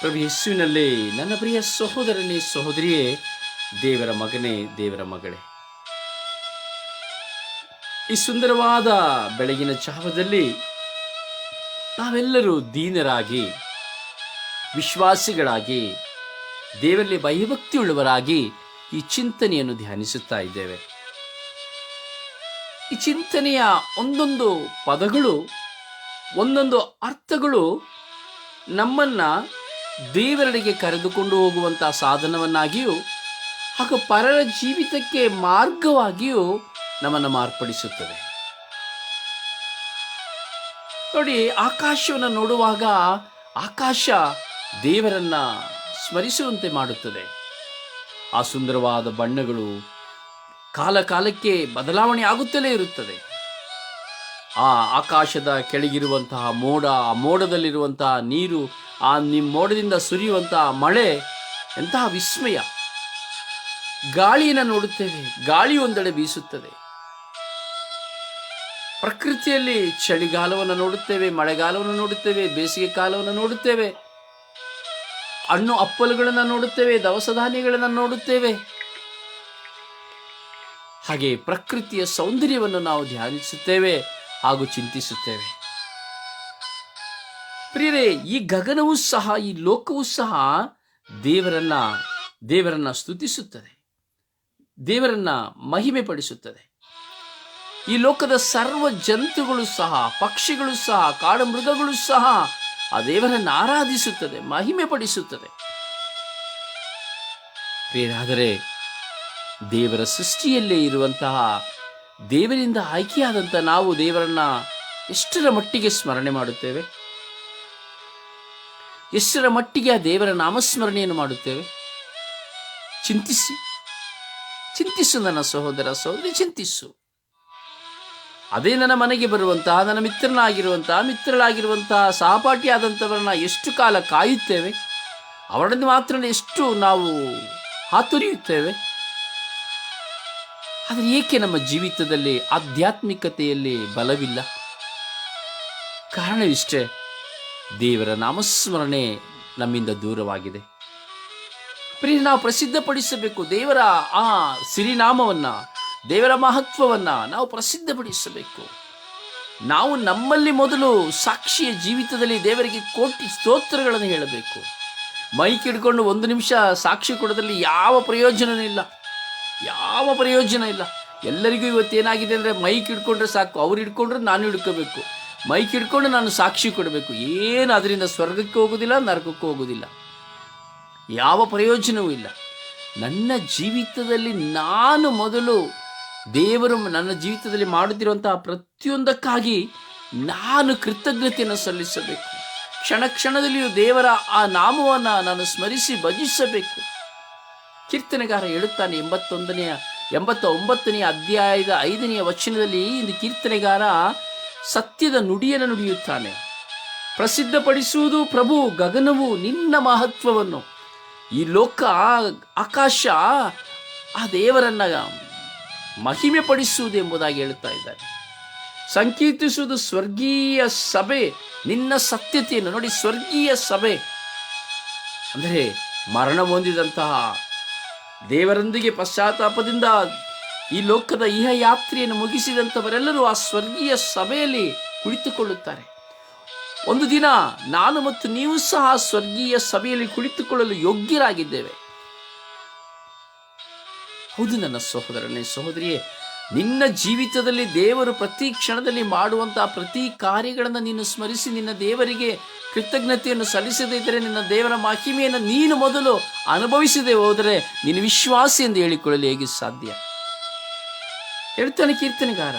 ಪ್ರಭು ಯೇಸುವಿನಲ್ಲಿ ನನ್ನ ಪ್ರಿಯ ಸಹೋದರನೇ, ಸಹೋದರಿಯೇ, ದೇವರ ಮಗನೇ, ದೇವರ ಮಗಳೇ. ಈ ಸುಂದರವಾದ ಬೆಳಗಿನ ಜಾವದಲ್ಲಿ ನಾವೆಲ್ಲರೂ ದೀನರಾಗಿ, ವಿಶ್ವಾಸಿಗಳಾಗಿ, ದೇವರಲ್ಲಿ ಭಯಭಕ್ತಿಯುಳ್ಳವರಾಗಿ ಈ ಚಿಂತನೆಯನ್ನು ಧ್ಯಾನಿಸುತ್ತಾ ಇದ್ದೇವೆ. ಈ ಚಿಂತನೆಯ ಒಂದೊಂದು ಪದಗಳು, ಒಂದೊಂದು ಅರ್ಥಗಳು ನಮ್ಮನ್ನ ದೇವರೆಡೆಗೆ ಕರೆದುಕೊಂಡು ಹೋಗುವಂಥ ಸಾಧನವನ್ನಾಗಿಯೂ ಹಾಗೂ ಪರರ ಜೀವಿತಕ್ಕೆ ಮಾರ್ಗವಾಗಿಯೂ ನಮ್ಮನ್ನು ಮಾರ್ಪಡಿಸುತ್ತದೆ. ನೋಡಿ, ಆಕಾಶವನ್ನು ನೋಡುವಾಗ ಆಕಾಶ ದೇವರನ್ನು ಸ್ಮರಿಸುವಂತೆ ಮಾಡುತ್ತದೆ. ಆ ಸುಂದರವಾದ ಬಣ್ಣಗಳು ಕಾಲ ಕಾಲಕ್ಕೆ ಬದಲಾವಣೆ ಆಗುತ್ತಲೇ ಇರುತ್ತದೆ. ಆ ಆಕಾಶದ ಕೆಳಗಿರುವಂತಹ ಮೋಡ, ಆ ಮೋಡದಲ್ಲಿರುವಂತಹ ನೀರು, ಆ ನಿಮ್ಮ ಮೋಡದಿಂದ ಸುರಿಯುವಂತಹ ಮಳೆ, ಎಂತಹ ವಿಸ್ಮಯ. ಗಾಳಿಯನ್ನು ನೋಡುತ್ತೇವೆ, ಗಾಳಿ ಒಂದೆಡೆ ಬೀಸುತ್ತದೆ. ಪ್ರಕೃತಿಯಲ್ಲಿ ಚಳಿಗಾಲವನ್ನು ನೋಡುತ್ತೇವೆ, ಮಳೆಗಾಲವನ್ನು ನೋಡುತ್ತೇವೆ, ಬೇಸಿಗೆ ಕಾಲವನ್ನು ನೋಡುತ್ತೇವೆ. ಹಣ್ಣು ಅಪ್ಪಲುಗಳನ್ನು ನೋಡುತ್ತೇವೆ, ದವಸ ಧಾನ್ಯಗಳನ್ನು ನೋಡುತ್ತೇವೆ. ಹಾಗೆ ಪ್ರಕೃತಿಯ ಸೌಂದರ್ಯವನ್ನು ನಾವು ಧ್ಯಾನಿಸುತ್ತೇವೆ. ಹಾಗೂ ಚಿಂತಿಸುತ್ತೇವೆ. ಪ್ರಿಯರೇ, ಈ ಗಗನವೂ ಸಹ, ಈ ಲೋಕವೂ ಸಹ ದೇವರನ್ನ ದೇವರನ್ನ ಸ್ತುತಿಸುತ್ತದೆ. ದೇವರನ್ನ ಮಹಿಮೆ ಪಡಿಸುತ್ತದೆ ಈ ಲೋಕದ ಸರ್ವ ಜಂತುಗಳು ಸಹ, ಪಕ್ಷಿಗಳು ಸಹ ಕಾಡು ಮೃಗಗಳು ಸಹ ಆ ದೇವರನ್ನು ಆರಾಧಿಸುತ್ತದೆ ಮಹಿಮೆ ಪಡಿಸುತ್ತದೆ ಪ್ರಿಯರಾದರೆ, ದೇವರ ಸೃಷ್ಟಿಯಲ್ಲೇ ಇರುವಂತಹ ದೇವರಿಂದ ಆಯ್ಕೆಯಾದಂಥ ನಾವು ದೇವರನ್ನ ಎಷ್ಟರ ಮಟ್ಟಿಗೆ ಸ್ಮರಣೆ ಮಾಡುತ್ತೇವೆ? ಎಷ್ಟರ ಮಟ್ಟಿಗೆ ಆ ದೇವರ ನಾಮಸ್ಮರಣೆಯನ್ನು ಮಾಡುತ್ತೇವೆ? ಚಿಂತಿಸಿ. ಚಿಂತಿಸು ನನ್ನ ಸಹೋದರ ಸಹೋದರಿ, ಚಿಂತಿಸು. ಅದೇ ನನ್ನ ಮನೆಗೆ ಬರುವಂತಹ, ನನ್ನ ಮಿತ್ರನಾಗಿರುವಂತಹ, ಮಿತ್ರಳಾಗಿರುವಂತಹ, ಸಹಪಾಠಿಯಾದಂಥವರನ್ನ ಎಷ್ಟು ಕಾಲ ಕಾಯುತ್ತೇವೆ? ಅವರನ್ನು ಮಾತ್ರ ಎಷ್ಟು ನಾವು ಹಾತೊರೆಯುತ್ತೇವೆ? ಆದರೆ ಏಕೆ ನಮ್ಮ ಜೀವಿತದಲ್ಲಿ ಆಧ್ಯಾತ್ಮಿಕತೆಯಲ್ಲಿ ಬಲವಿಲ್ಲ? ಕಾರಣವಿಷ್ಟೇ, ದೇವರ ನಾಮಸ್ಮರಣೆ ನಮ್ಮಿಂದ ದೂರವಾಗಿದೆ. ಪ್ರಿಯ, ನಾವು ಪ್ರಸಿದ್ಧಪಡಿಸಬೇಕು ದೇವರ ಆ ಸಿರಿನಾಮವನ್ನು, ದೇವರ ಮಹತ್ವವನ್ನು ನಾವು ಪ್ರಸಿದ್ಧಪಡಿಸಬೇಕು. ನಾವು ನಮ್ಮಲ್ಲಿ ಮೊದಲು ಸಾಕ್ಷಿಯ ಜೀವಿತದಲ್ಲಿ ದೇವರಿಗೆ ಕೋಟಿ ಸ್ತೋತ್ರಗಳನ್ನು ಹೇಳಬೇಕು. ಮೈಕ್ ಹಿಡ್ಕೊಂಡು ಒಂದು ನಿಮಿಷ ಸಾಕ್ಷಿ ಕೊಡೋದ್ರಲ್ಲಿ ಯಾವ ಪ್ರಯೋಜನವೂ ಇಲ್ಲ. ಯಾವ ಪ್ರಯೋಜನ ಇಲ್ಲ. ಎಲ್ಲರಿಗೂ ಇವತ್ತೇನಾಗಿದೆ ಅಂದರೆ ಮೈಕ್ ಹಿಡ್ಕೊಂಡ್ರೆ ಸಾಕು, ಅವ್ರು ಹಿಡ್ಕೊಂಡ್ರೆ ನಾನು ಹಿಡ್ಕೋಬೇಕು. ಮೈಕ್ ಹಿಡ್ಕೊಂಡು ನಾನು ಸಾಕ್ಷಿ ಕೊಡಬೇಕು. ಏನು ಅದರಿಂದ ಸ್ವರ್ಗಕ್ಕೆ ಹೋಗೋದಿಲ್ಲ, ನರಕಕ್ಕೆ ಹೋಗೋದಿಲ್ಲ. ಯಾವ ಪ್ರಯೋಜನವೂ ಇಲ್ಲ. ನನ್ನ ಜೀವಿತದಲ್ಲಿ ನಾನು ಮೊದಲು ದೇವರು ನನ್ನ ಜೀವಿತದಲ್ಲಿ ಮಾಡುತ್ತಿರುವಂತಹ ಪ್ರತಿಯೊಂದಕ್ಕಾಗಿ ನಾನು ಕೃತಜ್ಞತೆಯನ್ನು ಸಲ್ಲಿಸಬೇಕು. ಕ್ಷಣ ಕ್ಷಣದಲ್ಲಿಯೂ ದೇವರ ಆ ನಾಮವನ್ನು ನಾನು ಸ್ಮರಿಸಿ ಭಜಿಸಬೇಕು. ಕೀರ್ತನೆಗಾರ ಹೇಳುತ್ತಾನೆ ಎಂಬತ್ತೊಂದನೆಯ ಎಂಬತ್ತ ಒಂಬತ್ತನೆಯ ಅಧ್ಯಾಯದ ಐದನೆಯ ವಚನದಲ್ಲಿ ಇಂದು ಕೀರ್ತನೆಗಾರ ಸತ್ಯದ ನುಡಿಯನ್ನು ನುಡಿಯುತ್ತಾನೆ. ಪ್ರಸಿದ್ಧಪಡಿಸುವುದು ಪ್ರಭು ಗಗನವು ನಿನ್ನ ಮಹತ್ವವನ್ನು. ಈ ಲೋಕ, ಆಕಾಶ, ಆ ದೇವರನ್ನ ಮಹಿಮೆ ಪಡಿಸುವುದು ಎಂಬುದಾಗಿ ಹೇಳುತ್ತಾ ಇದ್ದಾರೆ ಸಂಕೀರ್ತಿಸುವುದು ಸ್ವರ್ಗೀಯ ಸಭೆ, ನಿನ್ನ ಸತ್ಯತೆಯನ್ನು ನೋಡಿ ಸ್ವರ್ಗೀಯ ಸಭೆ. ಅಂದರೆ ಮರಣ ಹೊಂದಿದಂತಹ ದೇವರೊಂದಿಗೆ ಪಶ್ಚಾತ್ತಾಪದಿಂದ ಈ ಲೋಕದ ಇಹ ಯಾತ್ರೆಯನ್ನು ಮುಗಿಸಿದಂಥವರೆಲ್ಲರೂ ಆ ಸ್ವರ್ಗೀಯ ಸಭೆಯಲ್ಲಿ ಕುಳಿತುಕೊಳ್ಳುತ್ತಾರೆ. ಒಂದು ದಿನ ನಾನು ಮತ್ತು ನೀವು ಸಹ ಸ್ವರ್ಗೀಯ ಸಭೆಯಲ್ಲಿ ಕುಳಿತುಕೊಳ್ಳಲು ಯೋಗ್ಯರಾಗಿದ್ದೇವೆ. ಹೌದು ನನ್ನ ಸಹೋದರನೇ, ಸಹೋದರಿಯೇ ನಿನ್ನ ಜೀವಿತದಲ್ಲಿ ದೇವರು ಪ್ರತಿ ಕ್ಷಣದಲ್ಲಿ ಮಾಡುವಂತಹ ಪ್ರತಿ ಕಾರ್ಯಗಳನ್ನು ನೀನು ಸ್ಮರಿಸಿ ನಿನ್ನ ದೇವರಿಗೆ ಕೃತಜ್ಞತೆಯನ್ನು ಸಲ್ಲಿಸದೇ ಇದ್ದರೆ ನಿನ್ನ ದೇವರ ಮಹಿಮೆಯನ್ನು ನೀನು ಮೊದಲು ಅನುಭವಿಸದೆ ಹೋದರೆ ನೀನು ವಿಶ್ವಾಸಿ ಎಂದು ಹೇಳಿಕೊಳ್ಳಲು ಹೇಗೆ ಸಾಧ್ಯ? ಹೇಳ್ತಾನೆ ಕೀರ್ತನೆಗಾರ,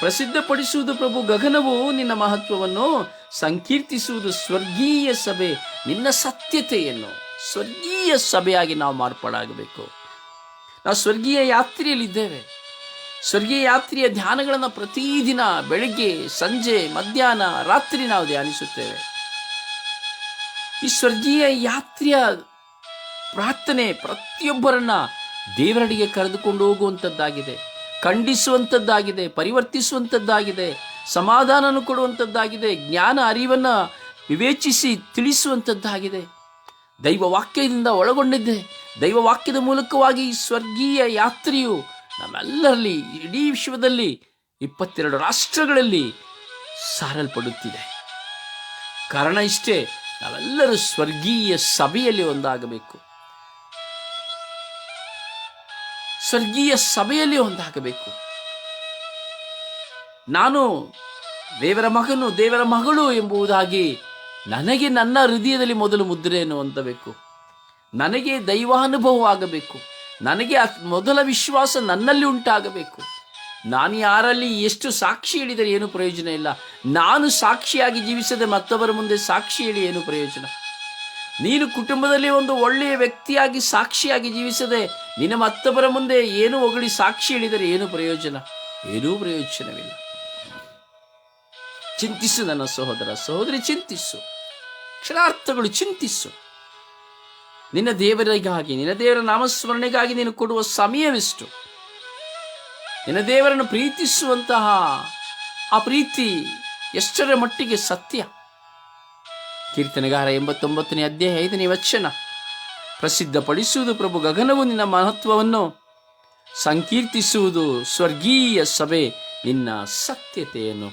ಪ್ರಸಿದ್ಧಪಡಿಸುವುದು ಪ್ರಭು ಗಗನವು ನಿನ್ನ ಮಹತ್ವವನ್ನು, ಸಂಕೀರ್ತಿಸುವುದು ಸ್ವರ್ಗೀಯ ಸಭೆ, ನಿನ್ನ ಸತ್ಯತೆಯನ್ನು ಸ್ವರ್ಗೀಯ ಸಭೆಯಾಗಿ ನಾವು ಮಾರ್ಪಾಡಾಗಬೇಕು. ನಾವು ಸ್ವರ್ಗೀಯ ಯಾತ್ರೆಯಲ್ಲಿದ್ದೇವೆ. ಸ್ವರ್ಗೀಯ ಯಾತ್ರೆಯ ಧ್ಯಾನಗಳನ್ನು ಪ್ರತಿದಿನ ಬೆಳಿಗ್ಗೆ, ಸಂಜೆ, ಮಧ್ಯಾಹ್ನ, ರಾತ್ರಿ ನಾವು ಧ್ಯಾನಿಸುತ್ತೇವೆ. ಈ ಸ್ವರ್ಗೀಯ ಯಾತ್ರೆಯ ಪ್ರಾರ್ಥನೆ ಪ್ರತಿಯೊಬ್ಬರನ್ನ ದೇವರಡಿಗೆ ಕರೆದುಕೊಂಡು ಹೋಗುವಂಥದ್ದಾಗಿದೆ ಖಂಡಿಸುವಂಥದ್ದಾಗಿದೆ ಪರಿವರ್ತಿಸುವಂಥದ್ದಾಗಿದೆ ಸಮಾಧಾನವನ್ನು ಕೊಡುವಂಥದ್ದಾಗಿದೆ ಜ್ಞಾನ ಅರಿವನ್ನು ವಿವೇಚಿಸಿ ತಿಳಿಸುವಂಥದ್ದಾಗಿದೆ ದೈವ ವಾಕ್ಯದಿಂದ ಒಳಗೊಂಡಿದ್ದೆ ದೈವ ವಾಕ್ಯದ ಮೂಲಕವಾಗಿ ಸ್ವರ್ಗೀಯ ಯಾತ್ರೆಯು ನಮ್ಮೆಲ್ಲರಲ್ಲಿ ಇಡೀ ವಿಶ್ವದಲ್ಲಿ ಇಪ್ಪತ್ತೆರಡು ರಾಷ್ಟ್ರಗಳಲ್ಲಿ ಸಾರಲ್ಪಡುತ್ತಿದೆ. ಕಾರಣ ಇಷ್ಟೇ, ನಾವೆಲ್ಲರೂ ಸ್ವರ್ಗೀಯ ಸಭೆಯಲ್ಲಿ ಒಂದಾಗಬೇಕು. ಸ್ವರ್ಗೀಯ ಸಭೆಯಲ್ಲಿ ಒಂದಾಗಬೇಕು. ನಾನು ದೇವರ ಮಗನು, ದೇವರ ಮಗಳು ಎಂಬುದಾಗಿ ನನಗೆ ನನ್ನ ಹೃದಯದಲ್ಲಿ ಮೊದಲು ಮುದ್ರೆಯನ್ನು ಹೊಂದಬೇಕು ನನಗೆ ದೈವಾನುಭವ ಆಗಬೇಕು ನನಗೆ ಮೊದಲ ವಿಶ್ವಾಸ ನನ್ನಲ್ಲಿ ಉಂಟಾಗಬೇಕು. ನಾನು ಯಾರಲ್ಲಿ ಎಷ್ಟು ಸಾಕ್ಷಿ ಹೇಳಿದರೆ ಏನು ಪ್ರಯೋಜನ ಇಲ್ಲ. ನಾನು ಸಾಕ್ಷಿಯಾಗಿ ಜೀವಿಸದೆ ಮತ್ತೊಬ್ಬರ ಮುಂದೆ ಸಾಕ್ಷಿ ಹೇಳಿ ಏನು ಪ್ರಯೋಜನ? ನೀನು ಕುಟುಂಬದಲ್ಲಿ ಒಂದು ಒಳ್ಳೆಯ ವ್ಯಕ್ತಿಯಾಗಿ ಸಾಕ್ಷಿಯಾಗಿ ಜೀವಿಸದೆ ನಿನ್ನ ಮತ್ತೊಬ್ಬರ ಮುಂದೆ ಏನು ಹೊಗಳಿ ಸಾಕ್ಷಿ ಹೇಳಿದರೆ ಏನು ಪ್ರಯೋಜನ? ಏನೂ ಪ್ರಯೋಜನವಿಲ್ಲ. ಚಿಂತಿಸು ನನ್ನ ಸಹೋದರ ಸಹೋದರಿ, ಚಿಂತಿಸು. ಕ್ಷಣಾರ್ಥಗಳು ಚಿಂತಿಸು. ನಿನ್ನ ದೇವರಿಗಾಗಿ, ನಿನ್ನ ದೇವರ ನಾಮಸ್ಮರಣೆಗಾಗಿ ನೀನು ಕೊಡುವ ಸಮಯವೆಷ್ಟು. ನಿನ್ನ ದೇವರನ್ನು ಪ್ರೀತಿಸುವಂತಹ ಆ ಪ್ರೀತಿ ಎಷ್ಟರ ಮಟ್ಟಿಗೆ ಸತ್ಯ. ಕೀರ್ತನೆಗಾರ ಎಂಬತ್ತೊಂಬತ್ತನೇ ಅಧ್ಯಾಯ ಐದನೇ ವಚನ. ಪ್ರಸಿದ್ಧಪಡಿಸುವುದು ಪ್ರಭು ಗಗನವು ನಿನ್ನ ಮಹತ್ವವನ್ನು, ಸಂಕೀರ್ತಿಸುವುದು ಸ್ವರ್ಗೀಯ ಸಭೆ ನಿನ್ನ ಸತ್ಯತೆಯನ್ನು.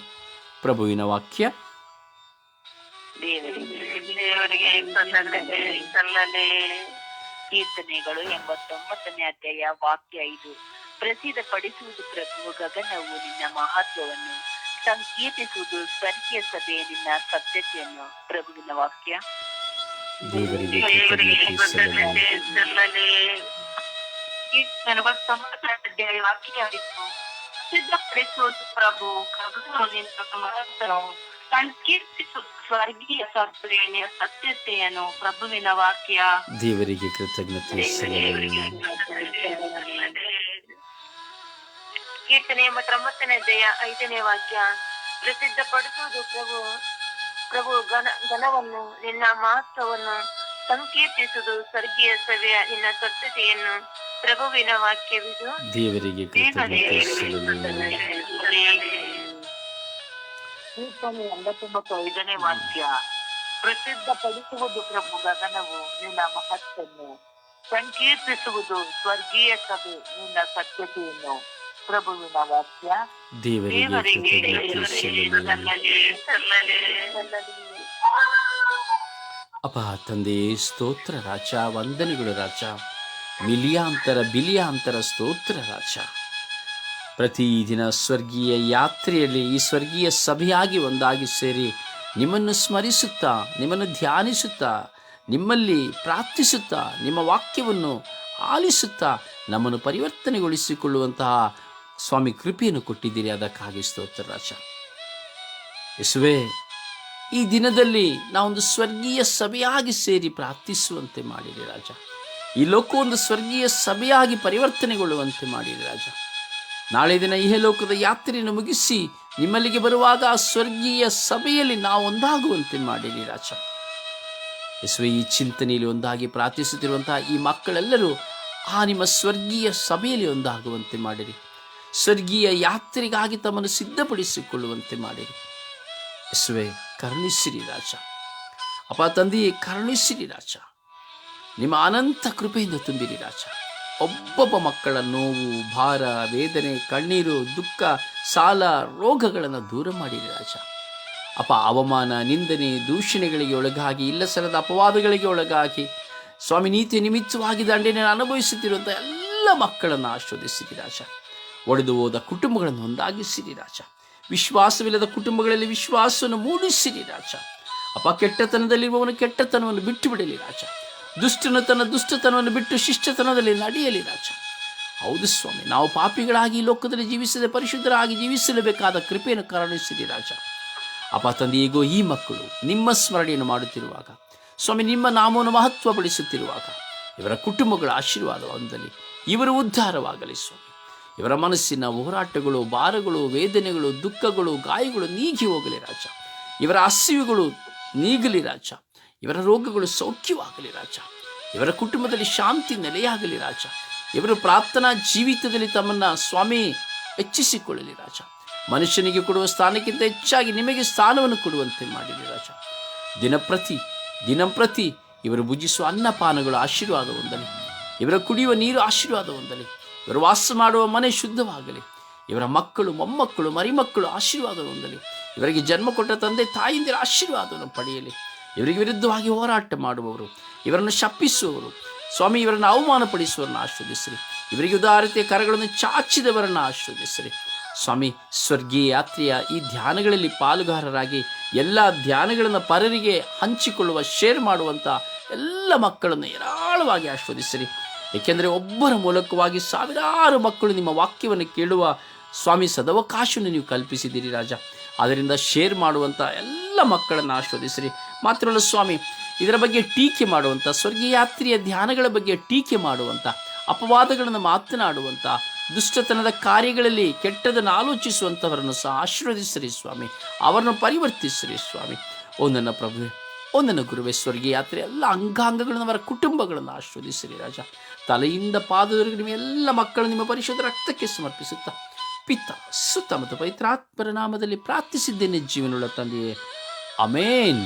ಪ್ರಭುವಿನ ವಾಕ್ಯ. ದೇವರಿಗೆ ಸಲ್ಲದೆ ಕೀರ್ತನೆಗಳು ಎಂಬತ್ತೊಂಬತ್ತನೇ ಅಧ್ಯಾಯ ವಾಕ್ಯ ಇದು ಪ್ರಸಿದ್ಧ ಪಡಿಸುವುದು ಪ್ರಭು ಗಗನವು ನಿನ್ನ ಮಹತ್ವವನ್ನು ಸಂಕೀರ್ತಿಸುವುದು ಸ್ವರ್ಗೀಯ ಸಭೆಯ ನಿನ್ನ ಸತ್ಯತೆಯನ್ನು. ಪ್ರಭುವಿನ ವಾಕ್ಯ. ಸಲ್ಲಲಿ. ಅಧ್ಯಾಯ ವಾಕ್ಯ ಐದು. ಸಿದ್ಧಪಡಿಸುವುದು ಪ್ರಭು ಗಗನವು ನಿನ್ನ ಮಹತ್ವ ಸ್ವರ್ಗೀಯ ಸಭೆಯ ಸತ್ಯತೆಯನ್ನು ಪ್ರಭುವಿನ ವಾಕ್ಯ ದೇವರಿಗೆ ಕೃತಜ್ಞತೆ ಸಲ್ಲಲಿ. ಕೀರ್ತನೆ ಎಂಬತ್ತೊಂಬತ್ತನೇ ಅಧ್ಯಾಯ ಐದನೇ ವಾಕ್ಯ ಪ್ರಸಿದ್ಧಪಡಿಸುವುದು ಪ್ರಭು ಪ್ರಭು ಘನ ಘನವನ್ನು ನಿನ್ನ ಮಹತ್ವವನ್ನು ಸಂಕೀರ್ತಿಸುವುದು ಸ್ವರ್ಗೀಯ ಸಭೆಯ ನಿನ್ನ ಸತ್ಯತೆಯನ್ನು ಪ್ರಭುವಿನ ವಾಕ್ಯವಿದು ದೇವರಿಗೆ ಕೃತಜ್ಞತೆ. ಕೀರ್ತನೆ ಎಂಬತ್ತೊಂಬತ್ತು ಐದನೇ ವಾಕ್ಯ. ಪ್ರಸಿದ್ಧಪಡಿಸುವುದು ಪ್ರಭು ಗಗನವು ನಿನ್ನ ಮಹತ್ವನ್ನು ಸಂಕೀರ್ತಿಸುವುದು ಸ್ವರ್ಗೀಯ ಕವಿ ನಿನ್ನ ಸತ್ಯತೆಯನ್ನು. ಪ್ರಭುವಿನ ವಾಕ್ಯ. ದೇವರಿಗೆ. ಅಪ್ಪ ತಂದೆ ಸ್ತೋತ್ರ ರಾಜ ವಂದನೆಗಳು ರಾಜ. ಮಿಲಿಯಾಂತರ ಬಿಲಿಯಾಂತರ ಸ್ತೋತ್ರ ರಾಜ. ಪ್ರತಿದಿನ ಸ್ವರ್ಗೀಯ ಯಾತ್ರೆಯಲ್ಲಿ ಈ ಸ್ವರ್ಗೀಯ ಸಭೆಯಾಗಿ ಒಂದಾಗಿ ಸೇರಿ ನಿಮ್ಮನ್ನು ಸ್ಮರಿಸುತ್ತಾ, ನಿಮ್ಮನ್ನು ಧ್ಯಾನಿಸುತ್ತಾ, ನಿಮ್ಮಲ್ಲಿ ಪ್ರಾರ್ಥಿಸುತ್ತಾ, ನಿಮ್ಮ ವಾಕ್ಯವನ್ನು ಆಲಿಸುತ್ತಾ ನಮ್ಮನ್ನು ಪರಿವರ್ತನೆಗೊಳಿಸಿಕೊಳ್ಳುವಂತಹ ಸ್ವಾಮಿ ಕೃಪೆಯನ್ನು ಕೊಟ್ಟಿದ್ದೀರಿ. ಅದಕ್ಕಾಗಿ ಸ್ತೋತ್ರ ರಾಜ. ಯಸುವೆ, ಈ ದಿನದಲ್ಲಿ ನಾವೊಂದು ಸ್ವರ್ಗೀಯ ಸಭೆಯಾಗಿ ಸೇರಿ ಪ್ರಾರ್ಥಿಸುವಂತೆ ಮಾಡಿರಿ ರಾಜ. ಈ ಲೋಕ ಒಂದು ಸ್ವರ್ಗೀಯ ಸಭೆಯಾಗಿ ಪರಿವರ್ತನೆಗೊಳ್ಳುವಂತೆ ಮಾಡಿರಿ ರಾಜ. ನಾಳೆ ದಿನ ಇಹಲೋಕದ ಯಾತ್ರೆಯನ್ನು ಮುಗಿಸಿ ನಿಮ್ಮಲ್ಲಿಗೆ ಬರುವಾಗ ಸ್ವರ್ಗೀಯ ಸಭೆಯಲ್ಲಿ ನಾವು ಒಂದಾಗುವಂತೆ ಮಾಡಿರಿ ರಾಜ. ಯೇಸುವೆ, ಈ ಚಿಂತನೆಯಲ್ಲಿ ಒಂದಾಗಿ ಪ್ರಾರ್ಥಿಸುತ್ತಿರುವಂತಹ ಈ ಮಕ್ಕಳೆಲ್ಲರೂ ಆ ನಿಮ್ಮ ಸ್ವರ್ಗೀಯ ಸಭೆಯಲ್ಲಿ ಒಂದಾಗುವಂತೆ ಮಾಡಿರಿ. ಸ್ವರ್ಗೀಯ ಯಾತ್ರೆಗಾಗಿ ತಮ್ಮನ್ನು ಸಿದ್ಧಪಡಿಸಿಕೊಳ್ಳುವಂತೆ ಮಾಡಿರಿ. ಯೇಸುವೆ, ಕರುಣಿಸಿರಿ ರಾಜ. ಅಪ್ಪ ತಂದೆಯೇ, ಕರುಣಿಸಿರಿ ರಾಜ. ನಿಮ್ಮ ಅನಂತ ಕೃಪೆಯಿಂದ ತುಂಬಿರಿ ರಾಜ. ಒಬ್ಬೊಬ್ಬ ಮಕ್ಕಳ ನೋವು, ಭಾರ, ವೇದನೆ, ಕಣ್ಣೀರು, ದುಃಖ, ಸಾಲ, ರೋಗಗಳನ್ನು ದೂರ ಮಾಡಿರಿ ರಾಜ. ಅಪ ಅವಮಾನ, ನಿಂದನೆ, ದೂಷಣೆಗಳಿಗೆ ಒಳಗಾಗಿ ಇಲ್ಲ ಸರದ ಅಪವಾದಗಳಿಗೆ ಒಳಗಾಗಿ, ಸ್ವಾಮಿ ನೀತಿ ನಿಮಿತ್ತವಾಗಿ ದಂಡನೆಯನ್ನು ಅನುಭವಿಸುತ್ತಿರುವಂಥ ಎಲ್ಲ ಮಕ್ಕಳನ್ನು ಆಶ್ವದಿಸಿರಿ ರಾಜ. ಒಡೆದು ಹೋದ ಕುಟುಂಬಗಳನ್ನು ಒಂದಾಗಿಸಿರಿ ರಾಜ. ವಿಶ್ವಾಸವಿಲ್ಲದ ಕುಟುಂಬಗಳಲ್ಲಿ ವಿಶ್ವಾಸವನ್ನು ಮೂಡಿಸಿರಿ ರಾಜ. ಅಪ ಕೆಟ್ಟತನದಲ್ಲಿರುವವನು ಕೆಟ್ಟತನವನ್ನು ಬಿಟ್ಟು ಬಿಡಲಿ ರಾಜ. ದುಷ್ಟನು ತನ್ನ ದುಷ್ಟತನವನ್ನು ಬಿಟ್ಟು ಶಿಷ್ಟತನದಲ್ಲಿ ನಡೆಯಲಿ ರಾಜ. ಹೌದು ಸ್ವಾಮಿ, ನಾವು ಪಾಪಿಗಳಾಗಿ ಈ ಲೋಕದಲ್ಲಿ ಜೀವಿಸದೆ ಪರಿಶುದ್ಧರಾಗಿ ಜೀವಿಸಲೇಬೇಕಾದ ಕೃಪೆಯನ್ನು ಕರುಣಿಸಿರಿ ರಾಜ. ಅಪ್ಪ ತಂದೆಯಿಗೋ ಈ ಮಕ್ಕಳು ನಿಮ್ಮ ಸ್ಮರಣೆಯನ್ನು ಮಾಡುತ್ತಿರುವಾಗ, ಸ್ವಾಮಿ ನಿಮ್ಮ ನಾಮವನ್ನು ಮಹತ್ವಪಡಿಸುತ್ತಿರುವಾಗ, ಇವರ ಕುಟುಂಬಗಳ ಆಶೀರ್ವಾದ ಹೊಂದಲಿ ಇವರು ಉದ್ಧಾರವಾಗಲಿ ಸ್ವಾಮಿ. ಇವರ ಮನಸ್ಸಿನ ಹೋರಾಟಗಳು, ಭಾರಗಳು, ವೇದನೆಗಳು, ದುಃಖಗಳು, ಗಾಯಗಳು ನೀಗಿ ಹೋಗಲಿ ರಾಜ. ಇವರ ಹಸಿವುಗಳು ನೀಗಲಿ ರಾಜ. ಇವರ ರೋಗಗಳು ಸೌಖ್ಯವಾಗಲಿ ರಾಜ. ಇವರ ಕುಟುಂಬದಲ್ಲಿ ಶಾಂತಿ ನೆಲೆಯಾಗಲಿ ರಾಜ. ಇವರ ಪ್ರಾರ್ಥನಾ ಜೀವಿತದಲ್ಲಿ ತಮ್ಮನ್ನ ಸ್ವಾಮಿ ಹೆಚ್ಚಿಸಿಕೊಳ್ಳಲಿ ರಾಜ. ಮನುಷ್ಯನಿಗೆ ಕೊಡುವ ಸ್ಥಾನಕ್ಕಿಂತ ಹೆಚ್ಚಾಗಿ ನಿಮಗೆ ಸ್ಥಾನವನ್ನು ಕೊಡುವಂತೆ ಮಾಡಿರಿ ರಾಜ. ದಿನಪ್ರತಿ ದಿನಂಪ್ರತಿ ಇವರು ಭುಜಿಸುವ ಅನ್ನಪಾನಗಳು ಆಶೀರ್ವಾದ ಹೊಂದಲಿ. ಇವರ ಕುಡಿಯುವ ನೀರು ಆಶೀರ್ವಾದ ಹೊಂದಲಿ. ಇವರು ವಾಸ ಮಾಡುವ ಮನೆ ಶುದ್ಧವಾಗಲಿ. ಇವರ ಮಕ್ಕಳು, ಮೊಮ್ಮಕ್ಕಳು, ಮರಿಮಕ್ಕಳು ಆಶೀರ್ವಾದ ಹೊಂದಲಿ. ಇವರಿಗೆ ಜನ್ಮ ಕೊಟ್ಟ ತಂದೆ ತಾಯಿಂದಿರ ಆಶೀರ್ವಾದವನ್ನು ಪಡೆಯಲಿ. ಇವರಿಗೆ ವಿರುದ್ಧವಾಗಿ ಹೋರಾಟ ಮಾಡುವವರು, ಇವರನ್ನು ಶಪಿಸುವವರು, ಸ್ವಾಮಿ, ಇವರನ್ನು ಅವಮಾನಪಡಿಸುವವರನ್ನು ಆಶ್ರದಿಸ್ರಿ ಇವರಿಗೆ ಉದಾರತೆಯ ಕರಗಳನ್ನು ಚಾಚಿದವರನ್ನು ಆಶ್ರದಿಸ್ರಿ ಸ್ವಾಮಿ, ಸ್ವರ್ಗೀಯ ಯಾತ್ರೆಯ ಈ ಧ್ಯಾನಗಳಲ್ಲಿ ಪಾಲುಗಾರರಾಗಿ ಎಲ್ಲ ಧ್ಯಾನಗಳನ್ನು ಪರರಿಗೆ ಹಂಚಿಕೊಳ್ಳುವ ಶೇರ್ ಮಾಡುವಂಥ ಎಲ್ಲ ಮಕ್ಕಳನ್ನು ಹೇರಾಳವಾಗಿ ಆಸ್ವಾದಿಸಿರಿ ಏಕೆಂದರೆ ಒಬ್ಬರ ಮೂಲಕವಾಗಿ ಸಾವಿರಾರು ಮಕ್ಕಳು ನಿಮ್ಮ ವಾಕ್ಯವನ್ನು ಕೇಳುವ ಸ್ವಾಮಿ ಸದವಕಾಶವನ್ನು ನೀವು ಕಲ್ಪಿಸಿದ್ದೀರಿ ರಾಜ. ಅದರಿಂದ ಶೇರ್ ಮಾಡುವಂಥ ಎಲ್ಲ ಮಕ್ಕಳನ್ನು ಆಸ್ವಾದಿಸಿರಿ ಮಾತ್ರವಲ್ಲ ಸ್ವಾಮಿ, ಇದರ ಬಗ್ಗೆ ಟೀಕೆ ಮಾಡುವಂಥ ಸ್ವರ್ಗೀಯಾತ್ರಿಯ ಧ್ಯಾನಗಳ ಬಗ್ಗೆ ಟೀಕೆ ಮಾಡುವಂಥ ಅಪವಾದಗಳನ್ನು ಮಾತನಾಡುವಂಥ ದುಷ್ಟತನದ ಕಾರ್ಯಗಳಲ್ಲಿ ಕೆಟ್ಟದನ್ನು ಆಲೋಚಿಸುವಂಥವರನ್ನು ಸಹ ಆಶೀರ್ವದಿಸಿರಿ ಸ್ವಾಮಿ. ಅವರನ್ನು ಪರಿವರ್ತಿಸಿರಿ ಸ್ವಾಮಿ. ಓ ನನ್ನ ಪ್ರಭುವೆ, ಓ ನನ್ನ ಗುರುವೇ ಸ್ವರ್ಗೀಯ ಯಾತ್ರೆ ಎಲ್ಲ ಅಂಗಾಂಗಗಳನ್ನು, ಅವರ ಕುಟುಂಬಗಳನ್ನು ಆಶೀರ್ವದಿಸಿರಿ ರಾಜ. ತಲೆಯಿಂದ ಪಾದದವರೆಗೆ ನಿಮ್ಮ ಎಲ್ಲ ಮಕ್ಕಳು ನಿಮ್ಮ ಪರಿಶುದ್ಧ ರಕ್ತಕ್ಕೆ ಸಮರ್ಪಿಸುತ್ತಾ ಪಿತ್ತ ಸುತ್ತ ಮತ್ತು ಪವಿತ್ರಾತ್ಮರ ನಾಮದಲ್ಲಿ ಪ್ರಾರ್ಥಿಸಿದ್ದೇನೆ ಜೀವನವುಳ್ಳ ತಂದೆಯೇ ಅಮೇನ್.